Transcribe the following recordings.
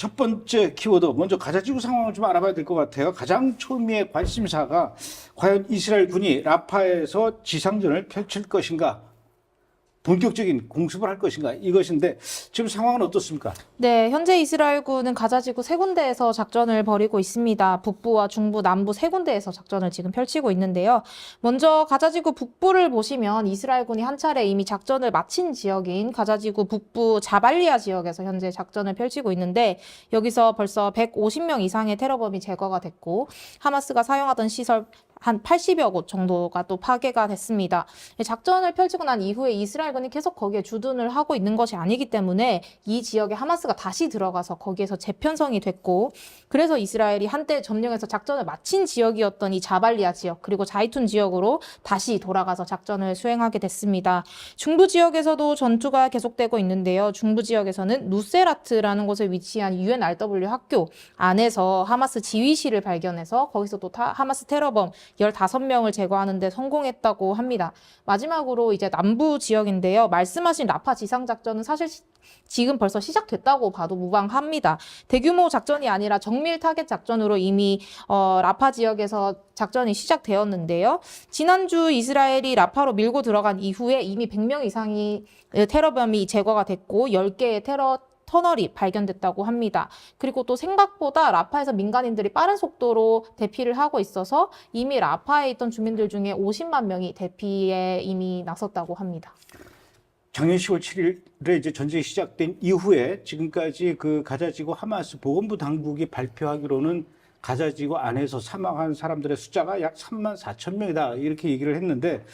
첫 번째 키워드 먼저 가자 지구 상황을 좀 알아봐야 될 것 같아요. 가장 초미의 관심사가 과연 이스라엘 군이 라파에서 지상전을 펼칠 것인가, 본격적인 공습을 할 것인가 이것인데 지금 상황은 어떻습니까? 네, 현재 이스라엘군은 가자지구 세 군데에서 작전을 벌이고 있습니다. 북부와 중부, 남부 세 군데에서 작전을 지금 펼치고 있는데요. 먼저 가자지구 북부를 보시면 이스라엘군이 한 차례 이미 작전을 마친 지역인 가자지구 북부 자발리아 지역에서 현재 작전을 펼치고 있는데 여기서 벌써 150명 이상의 테러범이 제거가 됐고 하마스가 사용하던 시설 한 80여 곳 정도가 또 파괴가 됐습니다. 작전을 펼치고 난 이후에 이스라엘군이 계속 거기에 주둔을 하고 있는 것이 아니기 때문에 이 지역에 하마스가 다시 들어가서 거기에서 재편성이 됐고 그래서 이스라엘이 한때 점령해서 작전을 마친 지역이었던 이 자발리아 지역 그리고 자이툰 지역으로 다시 돌아가서 작전을 수행하게 됐습니다. 중부 지역에서도 전투가 계속되고 있는데요. 중부 지역에서는 누세라트라는 곳에 위치한 UNRW 학교 안에서 하마스 지휘실을 발견해서 거기서 또 타- 하마스 테러범 15명을 제거하는데 성공했다고 합니다. 마지막으로 이제 남부 지역인데요. 말씀하신 라파 지상 작전은 사실 시- 지금 벌써 시작됐다고 봐도 무방합니다. 대규모 작전이 아니라 정밀 타겟 작전으로 이미 어, 라파 지역에서 작전이 시작되었는데요. 지난주 이스라엘이 라파로 밀고 들어간 이후에 이미 100명 이상이 테러범이 제거가 됐고 10개의 테러 터널이 발견됐다고 합니다. 그리고 또 생각보다 라파에서 민간인들이 빠른 속도로 대피를 하고 있어서 이미 라파에 있던 주민들 중에 50만 명이 대피에 이미 나섰다고 합니다. 작년 10월 7일에 이제 전쟁이 시작된 이후에 지금까지 그 가자지구 하마스 보건부 당국이 발표하기로는 가자지구 안에서 사망한 사람들의 숫자가 약 3만 4천 명이다 이렇게 얘기를 했는데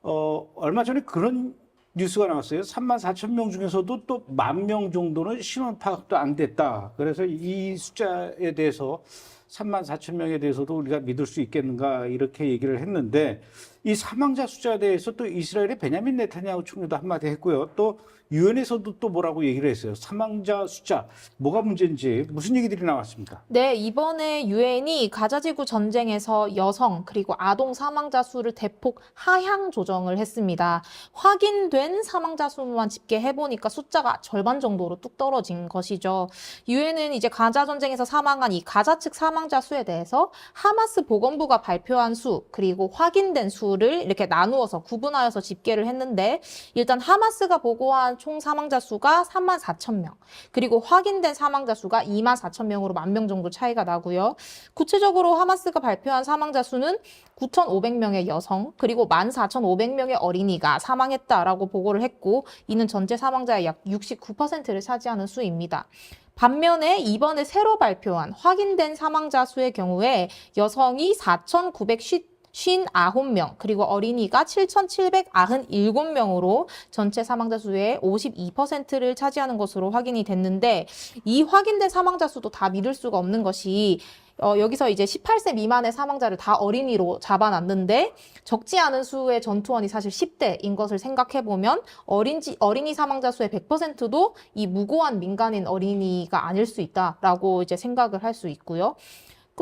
어 얼마 전에 그런 뉴스가 나왔어요. 3만 4천 명 중에서도 또 만 명 정도는 신원 파악도 안 됐다. 그래서 이 숫자에 대해서 3만 4천 명에 대해서도 우리가 믿을 수 있겠는가 이렇게 얘기를 했는데 이 사망자 숫자에 대해서 또 이스라엘의 베냐민 네타냐후 총리도 한마디 했고요. 또 유엔에서도 또 뭐라고 얘기를 했어요. 사망자 숫자 뭐가 문제인지 무슨 얘기들이 나왔습니까? 네, 이번에 유엔이 가자지구 전쟁에서 여성 그리고 아동 사망자 수를 대폭 하향 조정을 했습니다. 확인된 사망자 수만 집계해 보니까 숫자가 절반 정도로 뚝 떨어진 것이죠. 유엔은 이제 가자 전쟁에서 사망한 이 가자 측 사망자 수에 대해서 하마스 보건부가 발표한 수 그리고 확인된 수를 이렇게 나누어서 구분하여서 집계를 했는데 일단 하마스가 보고한 총 사망자 수가 3만 4천 명. 그리고 확인된 사망자 수가 2만 4천 명으로 만 명 정도 차이가 나고요. 구체적으로 하마스가 발표한 사망자 수는 9,500명의 여성 그리고 14,500명의 어린이가 사망했다라고 보고를 했고 이는 전체 사망자의 약 69%를 차지하는 수입니다. 반면에 이번에 새로 발표한 확인된 사망자 수의 경우에 여성이 4,910 59명, 그리고 어린이가 7,797명으로 전체 사망자 수의 52%를 차지하는 것으로 확인이 됐는데, 이 확인된 사망자 수도 다 믿을 수가 없는 것이, 어, 여기서 이제 18세 미만의 사망자를 다 어린이로 잡아놨는데, 적지 않은 수의 전투원이 사실 10대인 것을 생각해보면, 어린지, 어린이 사망자 수의 100%도 이 무고한 민간인 어린이가 아닐 수 있다라고 이제 생각을 할 수 있고요.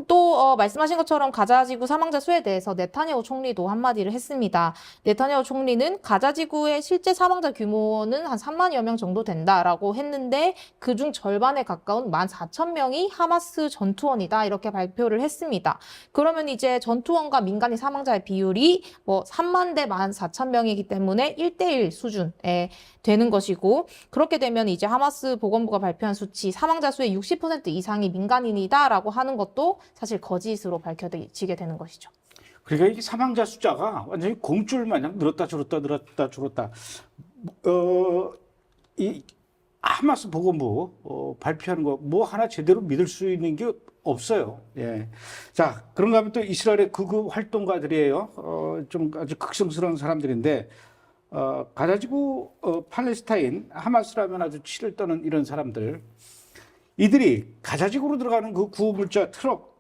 또 어, 말씀하신 것처럼 가자지구 사망자 수에 대해서 네타냐후 총리도 한마디를 했습니다. 네타냐후 총리는 가자지구의 실제 사망자 규모는 한 3만여 명 정도 된다라고 했는데 그중 절반에 가까운 14,000명이 하마스 전투원이다 이렇게 발표를 했습니다. 그러면 이제 전투원과 민간인 사망자의 비율이 뭐 3만 대 14,000명이기 때문에 1대1 수준에 되는 것이고 그렇게 되면 이제 하마스 보건부가 발표한 수치 사망자 수의 60% 이상이 민간인이다라고 하는 것도 사실 거짓으로 밝혀지게 되는 것이죠. 그러니까 이게 사망자 숫자가 완전히 공줄 마냥 늘었다 줄었다 늘었다 줄었다. 어, 이 하마스 보건부 어, 발표하는 거 뭐 하나 제대로 믿을 수 있는 게 없어요. 예. 자, 그런가 하면 또 이스라엘의 극우 활동가들이에요. 어, 좀 아주 극성스러운 사람들인데, 어, 가자지구 어, 팔레스타인 하마스라면 아주 치를 떠는 이런 사람들. 이들이 가자지구로 들어가는 그 구호물자 트럭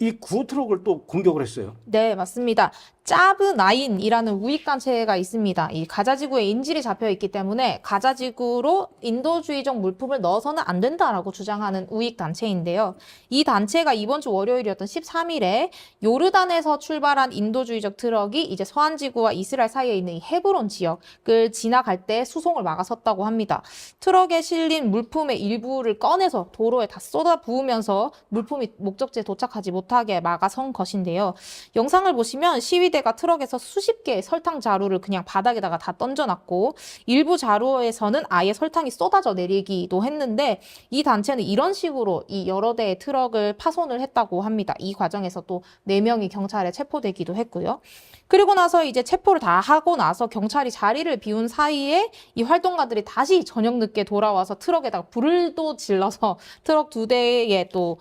이 구호 트럭을 또 공격을 했어요. 네, 맞습니다. 짜브9이라는 우익단체가 있습니다. 이 가자지구에 인질이 잡혀 있기 때문에 가자지구로 인도주의적 물품을 넣어서는 안 된다라고 주장하는 우익단체인데요. 이 단체가 이번 주 월요일이었던 13일에 요르단에서 출발한 인도주의적 트럭이 이제 서한지구와 이스라엘 사이에 있는 이 헤브론 지역을 지나갈 때 수송을 막아섰다고 합니다. 트럭에 실린 물품의 일부를 꺼내서 도로에 다 쏟아 부으면서 물품이 목적지에 도착하지 못하게 막아선 것인데요. 영상을 보시면 시위대 가 트럭에서 수십 개의 설탕 자루를 그냥 바닥에다가 다 던져놨고 일부 자루에서는 아예 설탕이 쏟아져 내리기도 했는데 이 단체는 이런 식으로 이 여러 대의 트럭을 파손을 했다고 합니다. 이 과정에서 또 네명이 경찰에 체포되기도 했고요. 그리고 나서 이제 체포를 다 하고 나서 경찰이 자리를 비운 사이에 이 활동가들이 다시 저녁 늦게 돌아와서 트럭에다가 불을 또 질러서 트럭 두 대에 또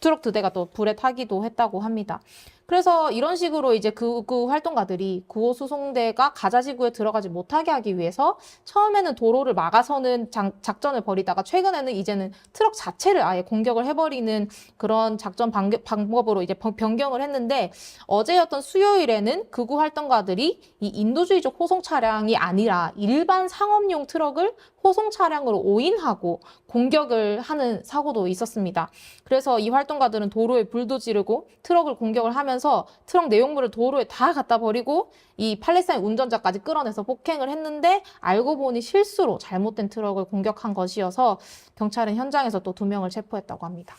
트럭 두 대가 또 불에 타기도 했다고 합니다. 그래서 이런 식으로 이제 그, 그 활동가들이 구호 수송대가 가자지구에 들어가지 못하게 하기 위해서 처음에는 도로를 막아서는 장- 작전을 벌이다가 최근에는 이제는 트럭 자체를 아예 공격을 해버리는 그런 작전 방, 방법으로 이제 변- 변경을 했는데 어제였던 수요일에는 극우 활동가들이 이 인도주의적 호송 차량이 아니라 일반 상업용 트럭을 호송 차량으로 오인하고 공격을 하는 사고도 있었습니다. 그래서 이 활동가들은 도로에 불도 지르고 트럭을 공격을 하면서 트럭 내용물을 도로에 다 갖다 버리고 이 팔레스타인 운전자까지 끌어내서 폭행을 했는데 알고 보니 실수로 잘못된 트럭을 공격한 것이어서 경찰은 현장에서 또 두 명을 체포했다고 합니다.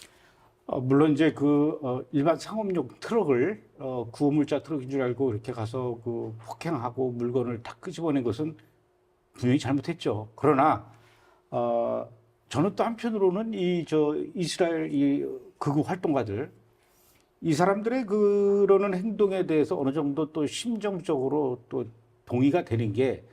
어, 물론 이제 그 어, 일반 상업용 트럭을 어, 구호물자 트럭인 줄 알고 이렇게 가서 그 폭행하고 물건을 다 끄집어낸 것은 분명히 잘못했죠. 그러나 어, 저는 또 한편으로는 이 저 이스라엘 이 극우 활동가들 이 사람들의 그러는 행동에 대해서 어느 정도 또 심정적으로 또 동의가 되는 게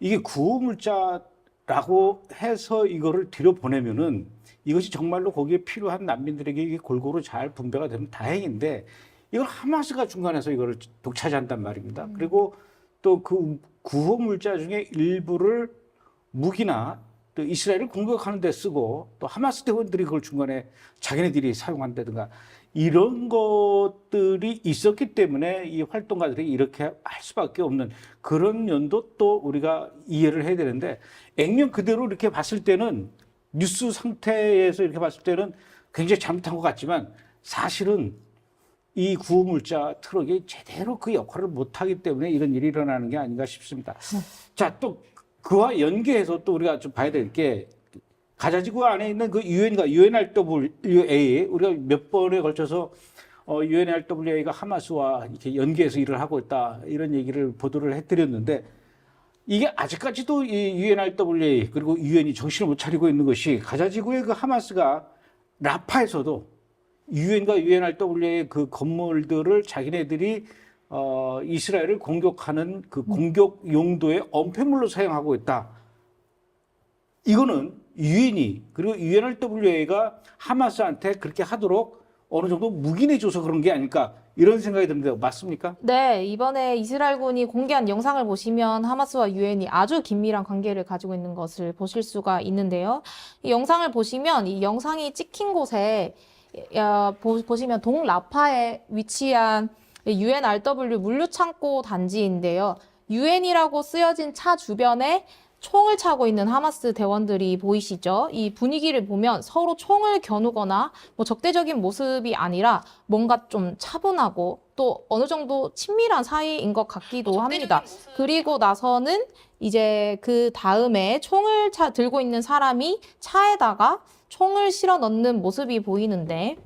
이게 구호물자라고 해서 이거를 들여보내면은 이것이 정말로 거기에 필요한 난민들에게 이게 골고루 잘 분배가 되면 다행인데 이걸 하마스가 중간에서 이거를 독차지한단 말입니다. 그리고 또 그 구호물자 중에 일부를 무기나 또 이스라엘을 공격하는 데 쓰고 또 하마스 대원들이 그걸 중간에 자기네들이 사용한다든가 이런 것들이 있었기 때문에 이 활동가들이 이렇게 할 수밖에 없는 그런 면도 또 우리가 이해를 해야 되는데 액면 그대로 이렇게 봤을 때는 뉴스 상태에서 이렇게 봤을 때는 굉장히 잘못한 것 같지만 사실은 이 구호물자 트럭이 제대로 그 역할을 못하기 때문에 이런 일이 일어나는 게 아닌가 싶습니다. 자, 또 그와 연계해서 또 우리가 좀 봐야 될 게 가자지구 안에 있는 그 유엔과 UNRWA 우리가 몇 번에 걸쳐서 어, UNRWA가 하마스와 이렇게 연계해서 일을 하고 있다 이런 얘기를 보도를 해드렸는데 이게 아직까지도 이 UNRWA 그리고 유엔이 정신을 못 차리고 있는 것이 가자지구의 그 하마스가 라파에서도 유엔과 UNRWA의 그 건물들을 자기네들이 어, 이스라엘을 공격하는 그 공격 용도의 엄폐물로 사용하고 있다. 이거는 유엔이 그리고 UNRWA가 하마스한테 그렇게 하도록 어느 정도 묵인해줘서 그런 게 아닐까 이런 생각이 듭니다. 맞습니까? 네, 이번에 이스라엘군이 공개한 영상을 보시면 하마스와 유엔이 아주 긴밀한 관계를 가지고 있는 것을 보실 수가 있는데요. 이 영상을 보시면 이 영상이 찍힌 곳에 어, 보, 보시면 동라파에 위치한 UNRW 물류창고 단지인데요. 유엔이라고 쓰여진 차 주변에 총을 차고 있는 하마스 대원들이 보이시죠? 이 분위기를 보면 서로 총을 겨누거나 뭐 적대적인 모습이 아니라 뭔가 좀 차분하고 또 어느 정도 친밀한 사이인 것 같기도 합니다. 그리고 나서는 이제 그 다음에 총을 차, 들고 있는 사람이 차에다가 총을 실어 넣는 모습이 보이는데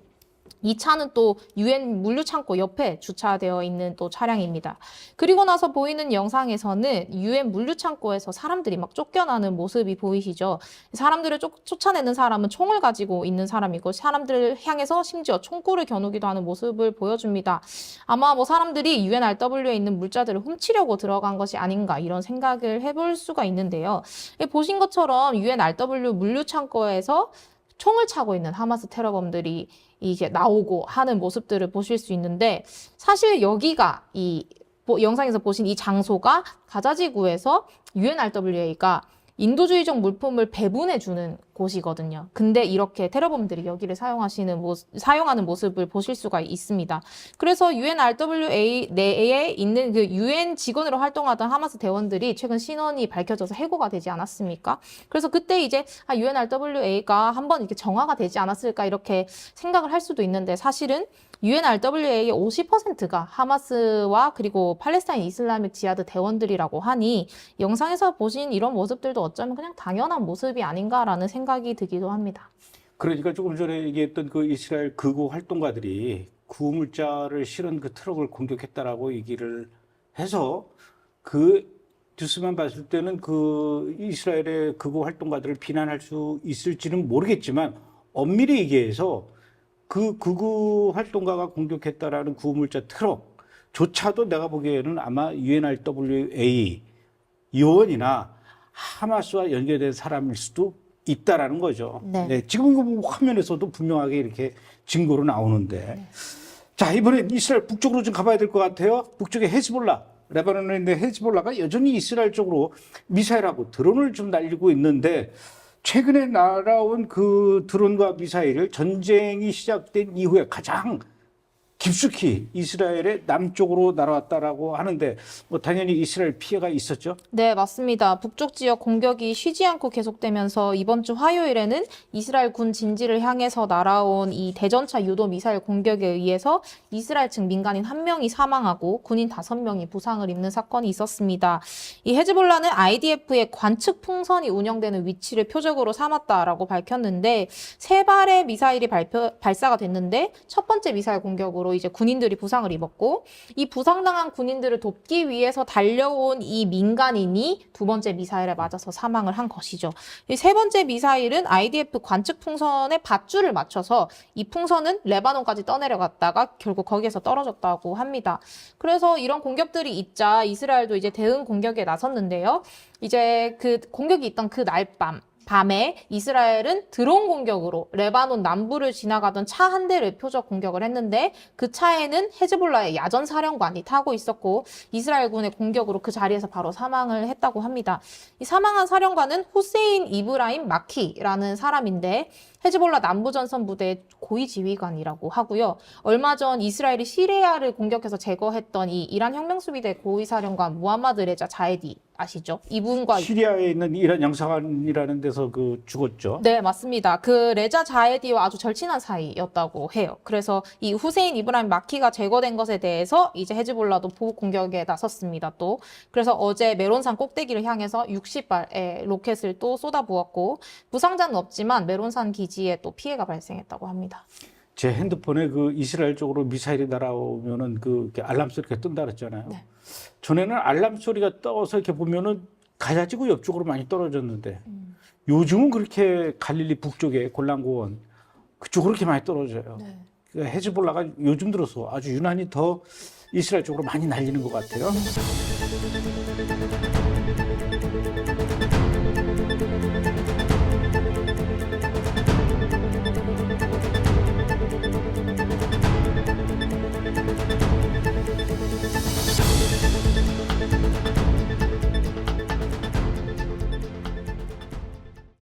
이 차는 또 유엔 물류 창고 옆에 주차되어 있는 또 차량입니다. 그리고 나서 보이는 영상에서는 유엔 물류 창고에서 사람들이 막 쫓겨나는 모습이 보이시죠? 사람들을 쫓, 쫓아내는 사람은 총을 가지고 있는 사람이고 사람들을 향해서 심지어 총구를 겨누기도 하는 모습을 보여줍니다. 아마 뭐 사람들이 UNRW에 있는 물자들을 훔치려고 들어간 것이 아닌가 이런 생각을 해볼 수가 있는데요. 예, 보신 것처럼 UNRW 물류 창고에서 총을 차고 있는 하마스 테러범들이 이게 나오고 하는 모습들을 보실 수 있는데 사실 여기가 이 보- 영상에서 보신 이 장소가 가자지구에서 UNRWA가 인도주의적 물품을 배분해 주는 곳이거든요. 근데 이렇게 테러범들이 여기를 사용하시는 모습, 사용하는 모습을 보실 수가 있습니다. 그래서 UNRWA 내에 있는 그 UN 직원으로 활동하던 하마스 대원들이 최근 신원이 밝혀져서 해고가 되지 않았습니까? 그래서 그때 이제 아, UNRWA가 한번 이렇게 정화가 되지 않았을까 이렇게 생각을 할 수도 있는데 사실은 UNRWA의 50%가 하마스와 그리고 팔레스타인 이슬라믹 지하드 대원들이라고 하니 영상에서 보신 이런 모습들도 어쩌면 그냥 당연한 모습이 아닌가라는 생각이 들기도 합니다. 그러니까 조금 전에 얘기했던 그 이스라엘 극우 활동가들이 구물자를 실은 그 트럭을 공격했다라고 얘기를 해서 그 뉴스만 봤을 때는 그 이스라엘의 극우 활동가들을 비난할 수 있을지는 모르겠지만 엄밀히 얘기해서 그 극우 활동가가 공격했다라는 구물자 트럭 조차도 내가 보기에는 아마 UNRWA 요원이나 하마스와 연결된 사람일 수도 있다라는 거죠. 네. 지금 이거 뭐 화면에서도 분명하게 이렇게 증거로 나오는데. 자, 이번엔 이스라엘 북쪽으로 좀 가봐야 될 것 같아요. 북쪽에 헤즈볼라. 레바논에 있는 헤즈볼라가 여전히 이스라엘 쪽으로 미사일하고 드론을 좀 날리고 있는데 최근에 날아온 그 드론과 미사일을 전쟁이 시작된 이후에 가장 깊숙이 이스라엘의 남쪽으로 날아왔다라고 하는데 뭐 당연히 이스라엘 피해가 있었죠. 네, 맞습니다. 북쪽 지역 공격이 쉬지 않고 계속되면서 이번 주 화요일에는 이스라엘 군 진지를 향해서 날아온 이 대전차 유도 미사일 공격에 의해서 이스라엘 측 민간인 한 명이 사망하고 군인 다섯 명이 부상을 입는 사건이 있었습니다. 이 헤즈볼라는 IDF의 관측 풍선이 운영되는 위치를 표적으로 삼았다라고 밝혔는데 세 발의 미사일이 발표, 발사가 됐는데 첫 번째 미사일 공격으로 이제 군인들이 부상을 입었고 이 부상당한 군인들을 돕기 위해서 달려온 이 민간인이 두 번째 미사일에 맞아서 사망을 한 것이죠. 이세 번째 미사일은 IDF 관측 풍선에 밧줄을 맞춰서 이 풍선은 레바논까지 떠내려갔다가 결국 거기에서 떨어졌다고 합니다. 그래서 이런 공격들이 있자 이스라엘도 이제 대응 공격에 나섰는데요. 이제 그 공격이 있던 그 날 밤 밤에 이스라엘은 드론 공격으로 레바논 남부를 지나가던 차 한 대를 표적 공격을 했는데 그 차에는 헤즈볼라의 야전 사령관이 타고 있었고 이스라엘군의 공격으로 그 자리에서 바로 사망을 했다고 합니다. 이 사망한 사령관은 후세인 이브라임 마키라는 사람인데 헤즈볼라 남부전선 부대 고위 지휘관이라고 하고요. 얼마 전 이스라엘이 시리아를 공격해서 제거했던 이 이란 혁명수비대 고위 사령관 무하마드 레자 자에디 아시죠? 이분과 시리아에 있는 이란 영사관이라는 데서 그 죽었죠. 네, 맞습니다. 그 레자 자에디와 아주 절친한 사이였다고 해요. 그래서 이 후세인 이브라임 마키가 제거된 것에 대해서 이제 헤즈볼라도 보복 공격에 나섰습니다. 또 그래서 어제 메론산 꼭대기를 향해서 60발의 로켓을 또 쏟아부었고 부상자는 없지만 메론산 기지에 또 피해가 발생했다고 합니다. 제 핸드폰에 그 이스라엘 쪽으로 미사일이 날아오면은 그 알람 소리가 뜬다 그랬잖아요. 네. 전에는 알람 소리가 떠서 이렇게 보면은 가자지구 옆쪽으로 많이 떨어졌는데 요즘은 그렇게 갈릴리 북쪽에 골란고원 그쪽으로 그렇게 많이 떨어져요. 그 헤즈볼라가 요즘 들어서 아주 유난히 더 이스라엘 쪽으로 많이 날리는 것 같아요.